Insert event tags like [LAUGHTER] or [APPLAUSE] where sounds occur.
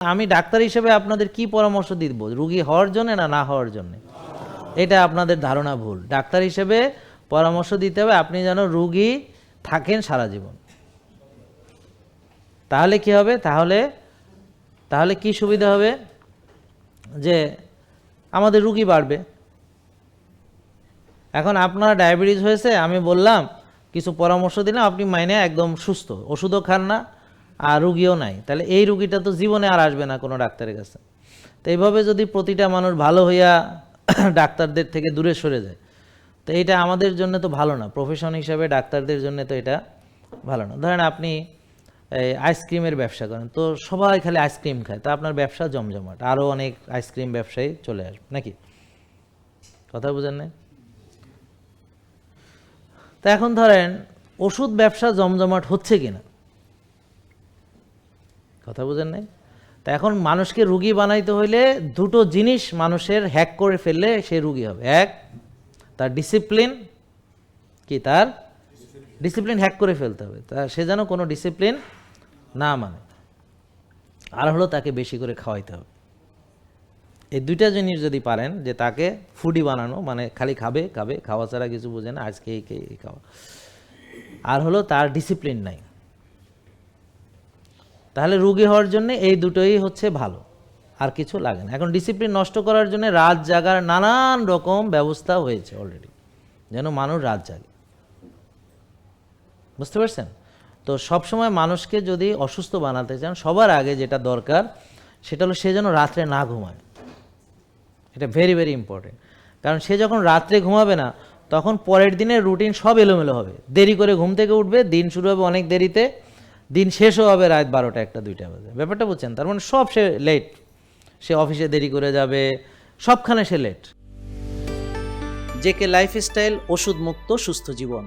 আমি ডাক্তার হিসেবে আপনাদের কি পরামর্শ দিব? রুগী হওয়ার জন্য না না হওয়ার জন্য? এটা আপনাদের ধারণা ভুল। ডাক্তার হিসেবে পরামর্শ দিতে হবে আপনি যেন রুগী থাকেন সারা জীবন। তাহলে কি হবে? তাহলে তাহলে কি সুবিধা হবে? যে আমাদের রুগী বাড়বে। এখন আপনার ডায়াবেটিস হয়েছে, আমি বললাম, কিছু পরামর্শ দিলাম, আপনি মাইনে একদম সুস্থ। ওষুধও খান না আর রুগীও নাই। তাহলে এই রুগীটা তো জীবনে আর আসবে না কোনো ডাক্তারের কাছে। তো এইভাবে যদি প্রতিটা মানুষ ভালো হইয়া [CLEARS THROAT] ডাক্তারদের থেকে দূরে সরে যায়, তো এটা আমাদের জন্য তো ভালো না। প্রফেশন হিসাবে ডাক্তারদের জন্য তো এটা ভালো না। ধরেন আপনি এই আইসক্রিমের ব্যবসা করেন, তো সবাই খালি আইসক্রিম খায়, তা আপনার ব্যবসা জমজমাট। আরও অনেক আইসক্রিম ব্যবসায়ী চলে আসবে, নাকি? কথা বুঝেন না তা এখন ধরেন ওষুধ ব্যবসা জমজমাট হচ্ছে কিনা? কথা বুঝেন নাই? তা এখন মানুষকে রুগী বানাইতে হইলে দুটো জিনিস মানুষের হ্যাক করে ফেললে সে রুগী হবে। এক, তার ডিসিপ্লিন কি তার? ডিসিপ্লিন হ্যাক করে ফেলতে হবে। তা সে যেন কোনো ডিসিপ্লিন না মানে। আর হলো তাকে বেশি করে খাওয়াইতে হবে। এই দুইটা জিনিস যদি পারেন যে তাকে ফুডি বানানো মানে খালি খাবে খাবে, খাওয়া ছাড়া কিছু বোঝে না, আজকে এই খাওয়া। আর হলো তার ডিসিপ্লিন নাই। তাহলে রুগী হওয়ার জন্য এই দুটোই হচ্ছে ভালো। আর কিছু লাগে না। এখন ডিসিপ্লিন নষ্ট করার জন্য রাত জাগার নানান রকম ব্যবস্থা হয়েছে অলরেডি যেন মানুষ রাত জাগে। বুঝতে পারছেন? তো সবসময় মানুষকে যদি অসুস্থ বানাতে চান, সবার আগে যেটা দরকার, সেটা হলো সে যেন রাত্রে না ঘুমায়। এটা ভেরি ভেরি ইম্পর্টেন্ট কারণ সে যখন রাত্রে ঘুমাবে না, তখন পরের দিনের রুটিন সব এলোমেলো হবে। দেরি করে ঘুম থেকে উঠবে, দিন শুরু হবে অনেক দেরিতে। দিন শেষও হবে রাত বারোটা একটা, দুইটা বাজে। ব্যাপারটা বলছেন তার মানে সব সে লেট সে অফিসে দেরি করে যাবে, সবখানে সে লেট জেকে লাইফস্টাইল ওষুধ মুক্ত সুস্থ জীবন।